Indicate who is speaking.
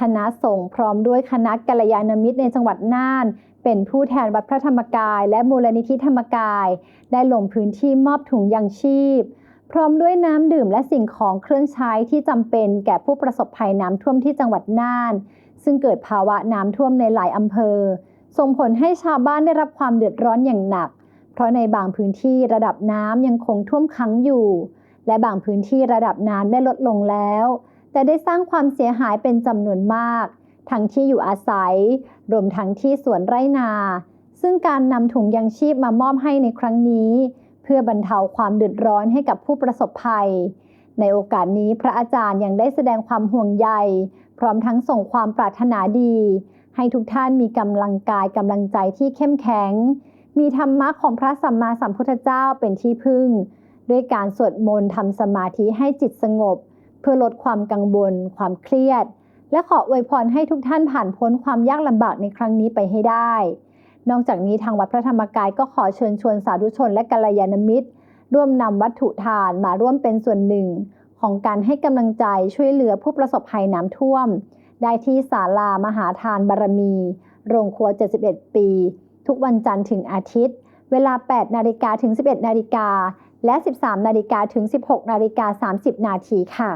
Speaker 1: คณะสงฆ์พร้อมด้วยคณะกัลยาณมิตรในจังหวัดน่าน เป็นผู้แทนวัดพระธรรมกาย และมูลนิธิธรรมกาย ได้ลงพื้นที่มอบถุงยางชีพ พร้อมด้วยน้ำดื่มและสิ่งของเครื่องใช้ที่จำเป็นแก่ผู้ประสบภัยน้ำท่วมที่จังหวัดน่าน ซึ่งเกิดภาวะน้ำท่วมในหลายอำเภอ ส่งผลให้ชาวบ้านได้รับความเดือดร้อนอย่างหนัก เพราะในบางพื้นที่ระดับน้ำยังคงท่วมขังอยู่ และบางพื้นที่ระดับน้ำได้ลดลงแล้ว แต่ได้สร้างความเสียหายเป็นจำนวนมาก ทั้งที่อยู่อาศัย รวมทั้งที่สวนไร่นา ซึ่งการนำถุงยังชีพมามอบให้ในครั้งนี้ เพื่อบรรเทาความเดือดร้อนให้กับผู้ประสบภัย ในโอกาสนี้พระอาจารย์ยังได้แสดงความห่วงใย พร้อมทั้งส่งความปรารถนาดี ให้ทุกท่านมีกำลังกายกำลังใจที่เข้มแข็ง มีธรรมะของพระสัมมาสัมพุทธเจ้าเป็นที่พึ่ง ด้วยการสวดมนต์ทำสมาธิให้จิตสงบ พื่อลดความกังวลความเครียด และขออวยพรให้ทุกท่านผ่านพ้นความยากลำบากในครั้งนี้ไปให้ได้ นอกจากนี้ทางวัดพระธรรมกายก็ขอเชิญชวนสาธุชนและกัลยาณมิตร ร่วมนำวัตถุทานมาร่วมเป็นส่วนหนึ่ง ของการให้กำลังใจช่วยเหลือผู้ประสบภัยน้ำท่วม ได้ที่ศาลามหาทานบารมี โรงครัว 71 ปี ทุกวันจันทร์ถึงอาทิตย์ เวลา 8 นาฬิกาถึง 11 นาฬิกาและ 13 นาฬิกาถึง 16 นาฬิกา 30 นาทีค่ะ